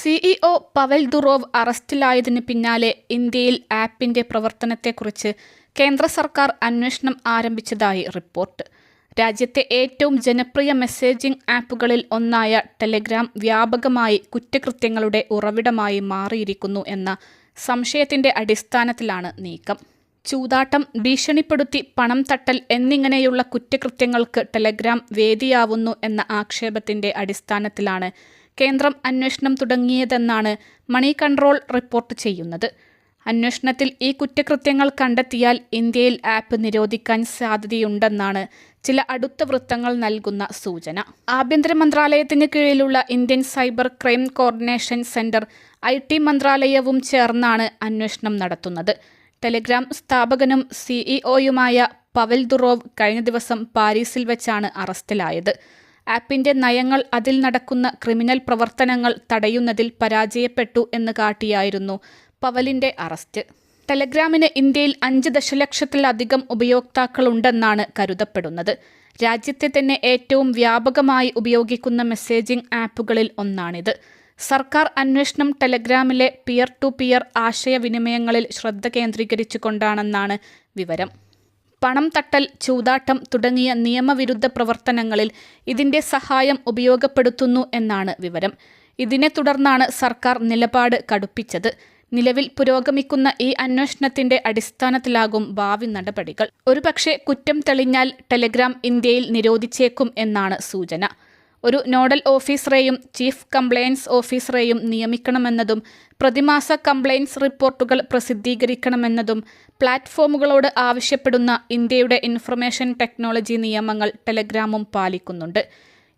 CEO Pavel Durov അറസ്റ്റിലായതിന് പിന്നാലെ ഇന്ത്യയിൽ ആപ്പിന്റെ പ്രവർത്തനത്തെക്കുറിച്ച് കേന്ദ്ര സർക്കാർ അന്വേഷണം ആരംഭിച്ചതായി റിപ്പോർട്ട്. രാജ്യത്തെ ഏറ്റവും ജനപ്രിയ മെസ്സേജിംഗ് ആപ്പുകളിൽ ഒന്നായ ടെലഗ്രാം വ്യാപകമായി കുറ്റകൃത്യങ്ങളുടെ ഉറവിടമായി മാറിയിരിക്കുന്നു എന്ന സംശയത്തിന്റെ അടിസ്ഥാനത്തിലാണ് നീക്കം. ചൂതാട്ടം ഭീഷണിപ്പെടുത്തി പണം തട്ടൽ എന്നിങ്ങനെയുള്ള കുറ്റകൃത്യങ്ങൾക്ക് ടെലഗ്രാം വേദിയാവുന്നു എന്ന ആക്ഷേപത്തിന്റെ അടിസ്ഥാനത്തിലാണ് കേന്ദ്രം അന്വേഷണം തുടങ്ങിയതെന്നാണ് മണി കൺട്രോൾ റിപ്പോർട്ട് ചെയ്യുന്നത്. അന്വേഷണത്തിൽ ഈ കുറ്റകൃത്യങ്ങൾ കണ്ടെത്തിയാൽ ഇന്ത്യയിൽ ആപ്പ് നിരോധിക്കാൻ സാധ്യതയുണ്ടെന്നാണ് ചില അടുത്ത വൃത്തങ്ങൾ നൽകുന്ന സൂചന. ആഭ്യന്തര മന്ത്രാലയത്തിന് കീഴിലുള്ള Indian cyber crime coordination centre I T മന്ത്രാലയവും ചേർന്നാണ് അന്വേഷണം നടത്തുന്നത്. ടെലിഗ്രാം സ്ഥാപകനും സിഇഒയുമായ പവൽ ദുറോവ് കഴിഞ്ഞ ദിവസം പാരീസിൽ വെച്ചാണ് അറസ്റ്റിലായത്. ആപ്പിന്റെ നയങ്ങൾ അതിൽ നടക്കുന്ന ക്രിമിനൽ പ്രവർത്തനങ്ങൾ തടയുന്നതിൽ പരാജയപ്പെട്ടു എന്ന് കാട്ടിയായിരുന്നു പവലിന്റെ അറസ്റ്റ്. ടെലഗ്രാമിന് ഇന്ത്യയിൽ അഞ്ച് ദശലക്ഷത്തിലധികം ഉപയോക്താക്കളുണ്ടെന്നാണ് കരുതപ്പെടുന്നത്. രാജ്യത്തെ തന്നെ ഏറ്റവും വ്യാപകമായി ഉപയോഗിക്കുന്ന മെസ്സേജിംഗ് ആപ്പുകളിൽ ഒന്നാണിത്. സർക്കാർ അന്വേഷണം ടെലഗ്രാമിലെ പിയർ ടു പിയർ ആശയവിനിമയങ്ങളിൽ ശ്രദ്ധ കേന്ദ്രീകരിച്ചുകൊണ്ടാണെന്നാണ് വിവരം. പണം തട്ടൽ ചൂതാട്ടം തുടങ്ങിയ നിയമവിരുദ്ധ പ്രവർത്തനങ്ങളിൽ ഇതിന്റെ സഹായം ഉപയോഗപ്പെടുത്തുന്നു എന്നാണ് വിവരം. ഇതിനെ തുടർന്നാണ് സർക്കാർ നിലപാട് കടുപ്പിച്ചത്. നിലവിൽ പുരോഗമിക്കുന്ന ഈ അന്വേഷണത്തിന്റെ അടിസ്ഥാനത്തിലാകും ഭാവി നടപടികൾ. ഒരുപക്ഷെ കുറ്റം തെളിഞ്ഞാൽ ടെലഗ്രാം ഇന്ത്യയിൽ നിരോധിച്ചേക്കും എന്നാണ് സൂചന. ഒരു നോഡൽ ഓഫീസറെയും ചീഫ് കംപ്ലയൻസ് ഓഫീസറെയും നിയമിക്കണമെന്നതും പ്രതിമാസ കംപ്ലയൻസ് റിപ്പോർട്ടുകൾ പ്രസിദ്ധീകരിക്കണമെന്നതും പ്ലാറ്റ്ഫോമുകളോട് ആവശ്യപ്പെടുന്ന ഇന്ത്യയുടെ ഇൻഫർമേഷൻ ടെക്നോളജി നിയമങ്ങൾ ടെലഗ്രാമും പാലിക്കുന്നുണ്ട്.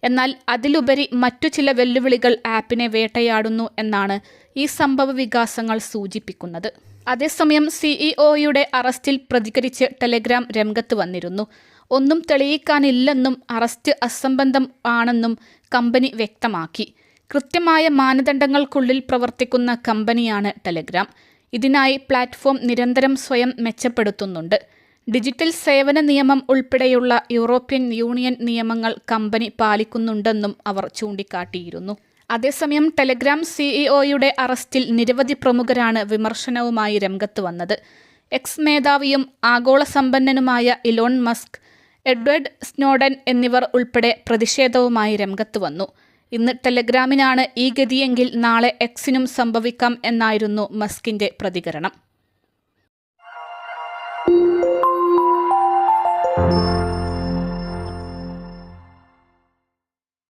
എന്നാൽ അതിലുപരി മറ്റു ചില വെല്ലുവിളികൾ ആപ്പിനെ വേട്ടയാടുന്നു എന്നാണ് ഈ സംഭവ വികാസങ്ങൾ സൂചിപ്പിക്കുന്നത്. അതേസമയം സിഇഒയുടെ അറസ്റ്റിൽ പ്രതികരിച്ച് ടെലഗ്രാം രംഗത്ത് വന്നിരുന്നു. ഒന്നും തെളിയിക്കാനില്ലെന്നും അറസ്റ്റ് അസംബന്ധം ആണെന്നും കമ്പനി വ്യക്തമാക്കി. കൃത്യമായ മാനദണ്ഡങ്ങൾക്കുള്ളിൽ പ്രവർത്തിക്കുന്ന കമ്പനിയാണ് ടെലഗ്രാം. ഇതിനായി പ്ലാറ്റ്ഫോം നിരന്തരം സ്വയം മെച്ചപ്പെടുത്തുന്നുണ്ട്. ഡിജിറ്റൽ സേവന നിയമം ഉൾപ്പെടെയുള്ള യൂറോപ്യൻ യൂണിയൻ നിയമങ്ങൾ കമ്പനി പാലിക്കുന്നുണ്ടെന്നും അവർ ചൂണ്ടിക്കാട്ടിയിരുന്നു. അതേസമയം ടെലഗ്രാം സിഇഒയുടെ അറസ്റ്റിൽ നിരവധി പ്രമുഖരാണ് വിമർശനവുമായി രംഗത്ത് വന്നത്. എക്സ് മേധാവിയും ആഗോള സമ്പന്നനുമായ ഇലോൺ മസ്ക് എഡ്വേർഡ് സ്നോഡൻ എന്നിവർ ഉൾപ്പെടെ പ്രതിഷേധവുമായി രംഗത്ത് വന്നു. ഇന്ന് ടെലഗ്രാമിനാണ് ഈ ഗതിയെങ്കിൽ നാളെ എക്സിനും സംഭവിക്കാം എന്നായിരുന്നു മസ്കിന്റെ പ്രതികരണം.